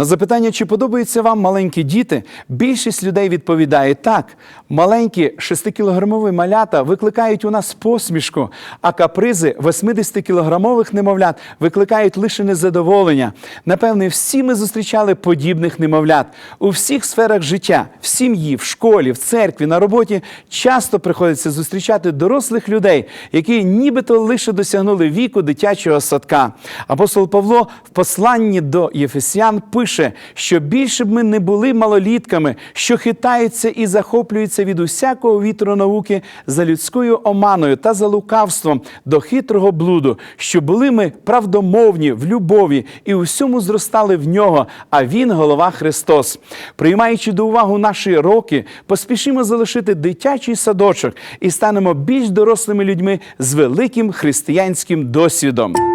На запитання, чи подобаються вам маленькі діти, більшість людей відповідає так. Маленькі 6-кілограмові малята викликають у нас посмішку, а капризи 80-кілограмових немовлят викликають лише незадоволення. Напевне, всі ми зустрічали подібних немовлят у всіх сферах життя, в сім'ї, в школі, в церкві, на роботі часто приходиться зустрічати дорослих людей, які нібито лише досягнули віку дитячого садка. Апостол Павло в посланні до Єфесян пише, що більше б ми не були малолітками, що хитаються і захоплюються від усякого вітру науки за людською оманою та за лукавством до хитрого блуду, що були ми правдомовні в любові і у всьому зростали в нього, а він голова Христос. Приймаючи до уваги наші роки, поспішимо залишити дитячий садочок і станемо більш дорослими людьми з великим християнським досвідом.